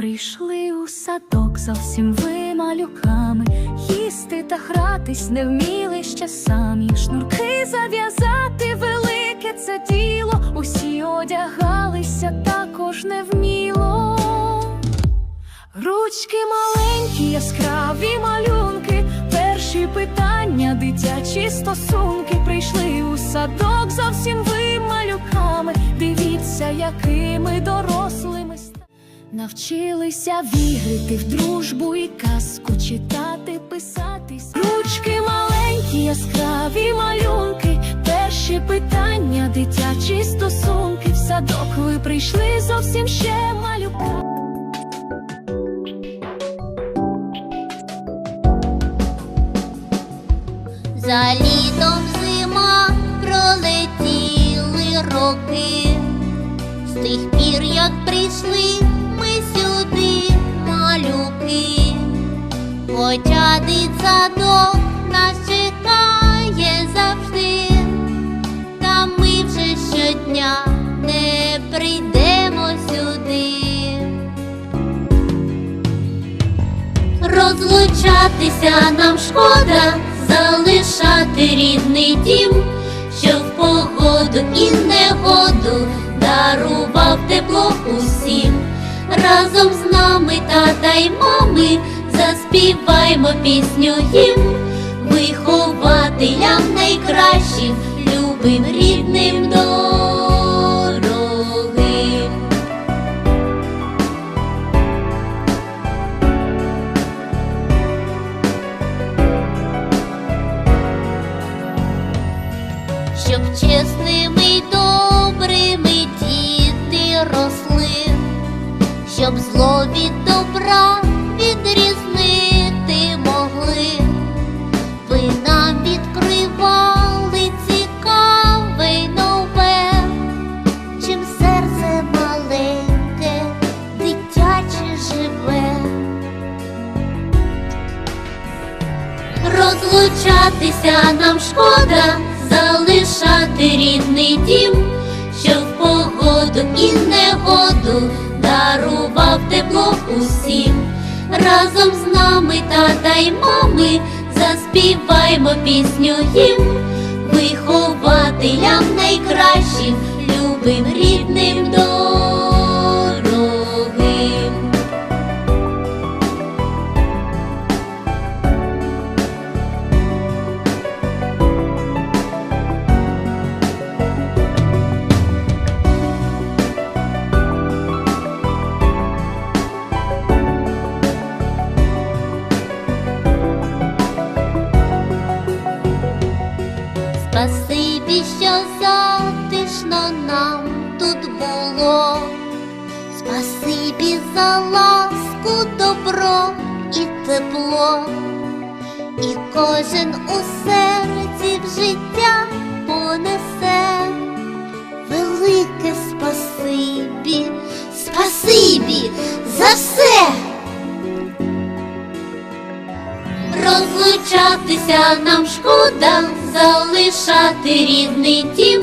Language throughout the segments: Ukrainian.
Прийшли у садок зовсім ви малюками, їсти та гратись не вміли ще самі. Шнурки зав'язати велике це діло. Усі одягалися також невміло. Ручки маленькі, яскраві малюнки, перші питання, дитячі стосунки прийшли у садок зовсім ви малюками. Дивіться, якими дорослими ста- Навчилися вірити в дружбу і казку, читати, писатись. Ручки маленькі, яскраві малюнки, перші питання, дитячі стосунки. В садок ви прийшли зовсім ще малюками. За літом зима пролетіли роки, з тих пір, як прийшли малюки, хоча дитсадок нас чекає завжди, та ми вже щодня не прийдемо сюди. Розлучатися нам шкода, залишати рідний дім, що в погоду і негоду дарував тепло усім. Разом з нами, тата й мами, заспіваймо пісню їм, вихователям найкращим, любим рідним дорогим. Щоб зло від добра відрізнити могли, ви нам відкривали цікаве нове, чим серце маленьке, дитяче живе. Розлучатися нам шкода, залишати рідний дім, що в погоду і негоду дарував усім. Разом з нами, тата й мами, заспіваймо пісню їм, вихователям найкращим, любим рідним дорогим. Спасибі, що затишно нам тут було. Спасибі за ласку, добро і тепло. І кожен у серці в життя понесе Розлучатися нам шкода, залишати рідний дім,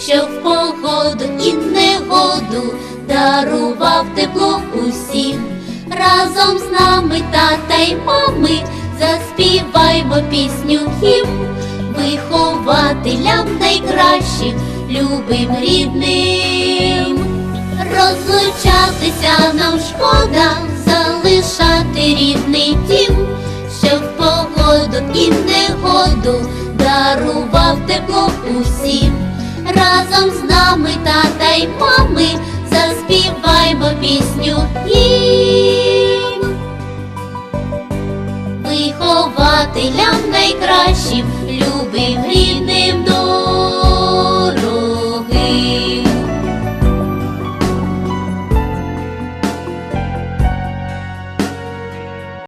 що в погоду і негоду дарував тепло усім. Разом з нами, тата й мами, заспіваймо пісню їм, вихователям найкращим, любим рідним. Розлучатися негоду дарував тепло усім. Разом з нами, тата й мами, заспіваймо пісню їм. Вихователям найкращим,